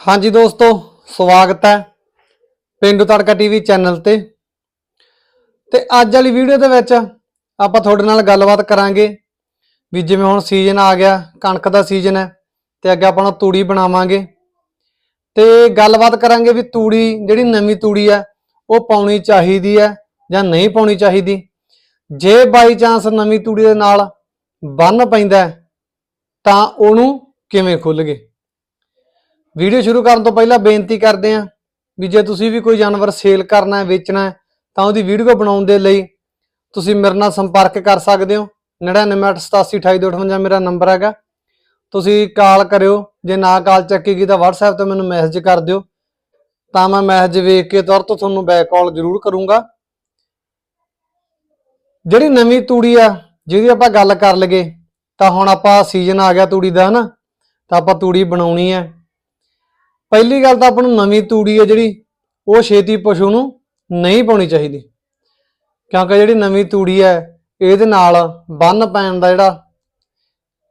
ਹਾਂਜੀ ਦੋਸਤੋ, ਸਵਾਗਤ ਹੈ ਪਿੰਡੂ ਤੜਕਾ ਟੀਵੀ ਚੈਨਲ ਤੇ। ਤੇ ਅੱਜ ਵਾਲੀ ਵੀਡੀਓ ਦੇ ਵਿੱਚ ਆਪਾਂ ਤੁਹਾਡੇ ਨਾਲ ਗੱਲਬਾਤ ਕਰਾਂਗੇ ਵੀ ਜਿਵੇਂ ਹੁਣ ਸੀਜ਼ਨ ਆ ਗਿਆ, ਕਣਕ ਦਾ ਸੀਜ਼ਨ ਹੈ ਤੇ ਅੱਗੇ ਆਪਾਂ ਤੂੜੀ ਬਣਾਵਾਂਗੇ। ਤੇ ਗੱਲਬਾਤ ਕਰਾਂਗੇ ਵੀ ਤੂੜੀ, ਜਿਹੜੀ ਨਵੀਂ ਤੂੜੀ ਹੈ, ਉਹ ਪਾਉਣੀ ਚਾਹੀਦੀ ਹੈ ਜਾਂ ਨਹੀਂ ਪਾਉਣੀ ਚਾਹੀਦੀ। ਜੇ ਬਾਈ ਚਾਂਸ ਨਵੀਂ ਤੂੜੀ ਦੇ ਨਾਲ ਬੰਨ ਪੈਂਦਾ ਤਾਂ ਉਹਨੂੰ ਕਿਵੇਂ ਖੁੱਲਗੇ ਵੀਡੀਓ ਸ਼ੁਰੂ ਕਰਨ ਤੋਂ ਪਹਿਲਾਂ ਬੇਨਤੀ ਕਰਦੇ ਹਾਂ ਵੀ ਜੇ ਤੁਸੀਂ ਵੀ ਕੋਈ ਜਾਨਵਰ ਸੇਲ ਕਰਨਾ ਹੈ, ਵੇਚਣਾ ਹੈ, ਤਾਂ ਉਹਦੀ ਵੀਡੀਓ ਬਣਾਉਣ ਦੇ ਲਈ ਤੁਸੀਂ ਮੇਰੇ ਨਾਲ ਸੰਪਰਕ ਕਰ ਸਕਦੇ ਹੋ। 9988828258 ਮੇਰਾ ਨੰਬਰ ਹੈਗਾ। ਤੁਸੀਂ ਕਾਲ ਕਰਿਓ। ਜੇ ਨਾ ਕਾਲ ਚੱਕੇਗੀ ਤਾਂ WhatsApp ਤੇ ਮੈਨੂੰ ਮੈਸੇਜ ਕਰ ਦਿਓ। ਤਾਂ ਮੈਂ ਮੈਸੇਜ ਵੇਖ ਕੇ ਤੁਰੰਤ ਤੁਹਾਨੂੰ ਬੈਕ ਕਾਲ ਜ਼ਰੂਰ ਕਰੂੰਗਾ। ਜਿਹੜੀ ਨਵੀਂ ਤੂੜੀ ਆ, ਜਿਹਦੀ ਆਪਾਂ ਗੱਲ ਕਰ ਲਗੇ ਤਾਂ ਹੁਣ ਆਪਾਂ ਸੀਜ਼ਨ ਆ ਗਿਆ ਤੂੜੀ ਦਾ, ਹਨਾ? ਤਾਂ ਆਪਾਂ ਤੂੜੀ ਬਣਾਉਣੀ ਹੈ। ਪਹਿਲੀ ਗੱਲ ਤਾਂ ਆਪਾਂ ਨੂੰ ਨਵੀਂ ਤੂੜੀ ਹੈ ਜਿਹੜੀ, ਉਹ ਛੇਤੀ ਪਸ਼ੂ ਨੂੰ ਨਹੀਂ ਪਾਉਣੀ ਚਾਹੀਦੀ। ਕਿਉਂਕਿ ਜਿਹੜੀ ਨਵੀਂ ਤੂੜੀ ਹੈ, ਇਹਦੇ ਨਾਲ ਬੰਨ ਪੈਣ ਦਾ ਜਿਹੜਾ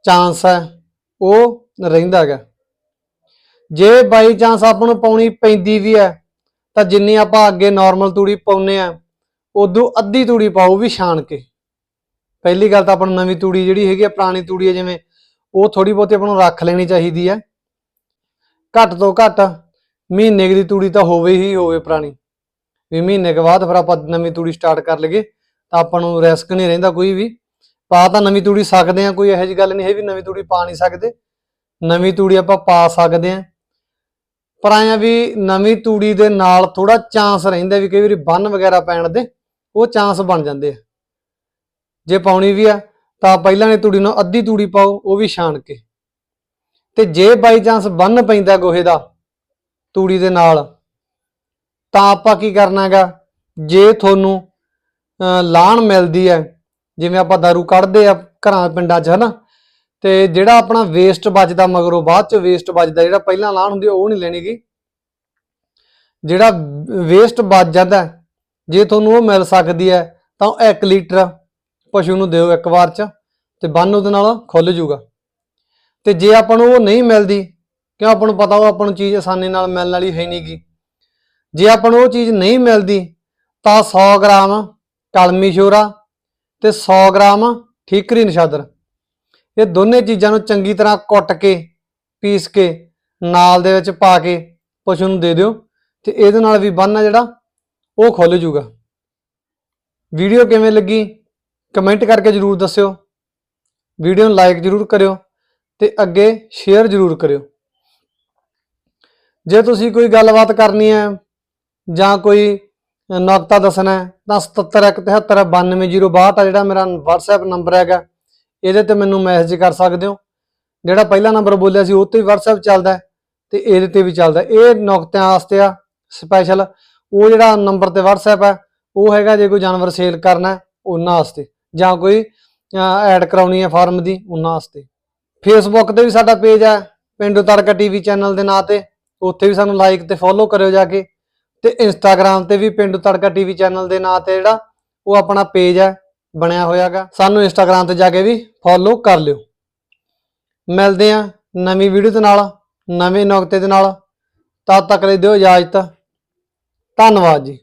ਚਾਂਸ ਹੈ, ਉਹ ਰਹਿੰਦਾ ਹੈਗਾ। ਜੇ ਬਾਈ ਚਾਂਸ ਆਪਾਂ ਨੂੰ ਪਾਉਣੀ ਪੈਂਦੀ ਵੀ ਹੈ, ਤਾਂ ਜਿੰਨੀ ਆਪਾਂ ਅੱਗੇ ਨਾਰਮਲ ਤੂੜੀ ਪਾਉਨੇ ਆ ਉਦੋਂ ਅੱਧੀ ਤੂੜੀ ਪਾਓ ਵੀ ਛਾਣ ਕੇ। ਪਹਿਲੀ ਗੱਲ ਤਾਂ ਆਪਾਂ ਨੂੰ ਨਵੀਂ ਤੂੜੀ ਜਿਹੜੀ ਹੈਗੀ ਆ ਪੁਰਾਣੀ ਤੂੜੀ ਹੈ, ਜਿਵੇਂ ਉਹ ਥੋੜੀ ਬਹੁਤੀ ਆਪਾਂ ਨੂੰ ਰੱਖ ਲੈਣੀ ਚਾਹੀਦੀ ਹੈ। ਘੱਟ ਤੋਂ ਘੱਟ ਮਹੀਨੇ ਦੀ ਤੂੜੀ ਤਾਂ ਹੋਵੇ ਹੀ ਹੋਵੇ ਪੁਰਾਣੀ। ਵੀ ਮਹੀਨੇ ਕੇ ਬਾਅਦ ਫਿਰ ਆਪਾਂ ਨਵੀਂ ਤੂੜੀ ਸਟਾਰਟ ਕਰ ਲਈਏ, ਤਾਂ ਆਪਾਂ ਨੂੰ ਰਿਸਕ ਨਹੀਂ ਰਹਿੰਦਾ ਕੋਈ ਵੀ। ਪਾ ਤਾਂ ਨਵੀਂ ਤੂੜੀ ਸਕਦੇ ਆ ਕੋਈ ਇਹੋ ਜਿਹੀ ਗੱਲ ਨਹੀਂ ਹੈ ਵੀ ਨਵੀਂ ਤੂੜੀ ਪਾ ਨਹੀਂ ਸਕਦੇ। ਨਵੀਂ ਤੂੜੀ ਆਪਾਂ ਪਾ ਸਕਦੇ ਆ ਪਰ ਆਇਆ ਵੀ ਨਵੀਂ ਤੂੜੀ ਦੇ ਨਾਲ ਥੋੜਾ ਚਾਂਸ ਰਹਿੰਦਾ ਵੀ ਕਈ ਵਾਰੀ ਬੰਨ ਵਗੈਰਾ ਪੈਣ ਦੇ, ਉਹ ਚਾਂਸ ਬਣ ਜਾਂਦੇ ਆ। ਜੇ ਪਾਉਣੀ ਵੀ ਆ, ਤਾਂ ਪਹਿਲਾਂ ਨੇ ਤੂੜੀ ਨੂੰ ਅੱਧੀ ਤੂੜੀ ਪਾਓ, ਉਹ ਵੀ ਛਾਣ ਕੇ। ਤੇ ਜੇ ਬਾਈ ਚਾਂਸ ਬੰਨ ਪੈਂਦਾ ਗੋਹੇ ਦਾ ਤੂੜੀ ਦੇ ਨਾਲ ਤਾਂ ਆਪਾਂ ਕੀ ਕਰਨਾਗਾ? ਜੇ ਤੁਹਾਨੂੰ ਅਹ, ਲਾਣ ਮਿਲਦੀ ਹੈ ਜਿਵੇਂ ਆਪਾਂ ਦਾਰੂ ਕੱਢਦੇ ਆ ਘਰਾਂ ਪਿੰਡਾਂ 'ਚ ਹਨਾ? ਤੇ ਜਿਹੜਾ ਆਪਣਾ ਵੇਸਟ ਬਚਦਾ ਮਗਰੋਂ ਬਾਅਦ 'ਚ ਵੇਸਟ ਬਚਦਾ ਜਿਹੜਾ ਪਹਿਲਾਂ ਲਾਣ ਹੁੰਦੀ ਉਹ ਨਹੀਂ ਲੈਣੀਗੀ ਜਿਹੜਾ ਵੇਸਟ ਬਚ ਜਾਂਦਾ ਜੇ ਤੁਹਾਨੂੰ ਉਹ ਮਿਲ ਸਕਦੀ ਹੈ ਤਾਂ 1 ਲੀਟਰ ਪਸ਼ੂ ਨੂੰ ਦਿਓ ਇੱਕ ਵਾਰ 'ਚ ਤੇ ਬੰਨ ਉਹਦੇ ਨਾਲ ਖੁੱਲ ਜੂਗਾ। ਤੇ ਜੇ ਆਪਾਂ ਨੂੰ ਉਹ ਨਹੀਂ ਮਿਲਦੀ, ਕਿਉਂ ਆਪਾਂ ਨੂੰ ਪਤਾ ਉਹ ਆਪਾਂ ਨੂੰ ਚੀਜ਼ ਆਸਾਨੀ ਨਾਲ ਮਿਲਣ ਵਾਲੀ ਹੈ ਨਹੀਂਗੀ ਜੇ ਆਪਾਂ ਨੂੰ ਉਹ ਚੀਜ਼ ਨਹੀਂ ਮਿਲਦੀ, ਤਾਂ 100 ਗ੍ਰਾਮ ਕਲਮੀ ਸ਼ੋਰਾ ਤੇ 100 ਗ੍ਰਾਮ ਠੀਕਰੀ ਨਸ਼ਾਦਰ। ਇਹ ਦੋਨੇ ਚੀਜ਼ਾਂ ਨੂੰ ਚੰਗੀ ਤਰ੍ਹਾਂ ਕੁੱਟ ਕੇ, ਪੀਸ ਕੇ, ਨਾਲ ਦੇ ਵਿੱਚ ਪਾ ਕੇ ਪਸ਼ੂ ਨੂੰ ਦੇ ਦਿਓ ਤੇ ਇਹਦੇ ਨਾਲ ਵੀ ਬੰਨ ਜਿਹੜਾ, ਉਹ ਖੁੱਲ ਜੂਗਾ ਵੀਡੀਓ ਕਿਵੇਂ ਲੱਗੀ, ਕਮੈਂਟ ਕਰਕੇ ਜਰੂਰ ਦੱਸਿਓ। ਵੀਡੀਓ ਨੂੰ ਲਾਈਕ ਜਰੂਰ ਕਰਿਓ। ਤੇ ਅੱਗੇ ਸ਼ੇਅਰ ਜਰੂਰ ਕਰਿਓ। ਜੇ ਤੁਸੀਂ ਕੋਈ ਗੱਲਬਾਤ ਕਰਨੀ ਹੈ ਜਾਂ ਕੋਈ ਨੁਕਤਾ ਦੱਸਣਾ ਹੈ, ਤਾਂ 7717929062 ਆ ਜਿਹੜਾ ਮੇਰਾ WhatsApp ਨੰਬਰ ਹੈਗਾ, ਇਹਦੇ ਤੇ ਮੈਨੂੰ ਮੈਸੇਜ ਕਰ ਸਕਦੇ ਹੋ। ਜਿਹੜਾ ਪਹਿਲਾ ਨੰਬਰ ਬੋਲਿਆ ਸੀ, ਉਹ ਤੇ ਵੀ WhatsApp ਚੱਲਦਾ ਹੈ ਤੇ ਇਹਦੇ ਤੇ ਵੀ ਚੱਲਦਾ ਇਹ ਨੁਕਤਿਆਂ ਵਾਸਤੇ ਆ ਸਪੈਸ਼ਲ ਉਹ ਜਿਹੜਾ ਨੰਬਰ ਤੇ WhatsApp ਹੈ, ਉਹ ਹੈਗਾ ਜੇ ਕੋਈ ਜਾਨਵਰ ਸੇਲ ਕਰਨਾ ਉਹਨਾਂ ਵਾਸਤੇ। ਜਾਂ ਕੋਈ ਐਡ ਕਰਾਉਣੀ ਹੈ ਫਾਰਮ ਦੀ, ਉਹਨਾਂ ਵਾਸਤੇ। ਫੇਸਬੁੱਕ ਤੇ ਵੀ ਸਾਡਾ ਪੇਜ ਹੈ ਪਿੰਡੂ ਤੜਕਾ ਟੀਵੀ ਚੈਨਲ ਦੇ ਨਾਂ ਤੇ। ਉੱਥੇ ਵੀ ਸਾਨੂੰ ਲਾਈਕ ਤੇ ਫੋਲੋ ਕਰਿਓ ਜਾ ਕੇ। ਤੇ ਇੰਸਟਾਗ੍ਰam ਤੇ ਵੀ ਪਿੰਡੂ ਤੜਕਾ ਟੀਵੀ ਚੈਨਲ ਦੇ ਨਾਂ ਤੇ ਜਿਹੜਾ, ਉਹ ਆਪਣਾ ਪੇਜ ਹੈ ਬਣਿਆ ਹੋਇਆਗਾ ਸਾਨੂੰ ਇੰਸਟਾਗ੍ਰam ਤੇ ਜਾ ਕੇ ਵੀ ਫੋਲੋ ਕਰ ਲਿਓ। ਮਿਲਦੇ ਆ ਨਵੀਂ ਵੀਡੀਓ ਦੇ ਨਾਲ, ਨਵੇਂ ਨੁਕਤੇ ਦੇ ਨਾਲ। ਤਦ ਤੱਕ ਲਈ ਦਿਓ ਇਜਾਜ਼ਤ। ਧੰਨਵਾਦ ਜੀ।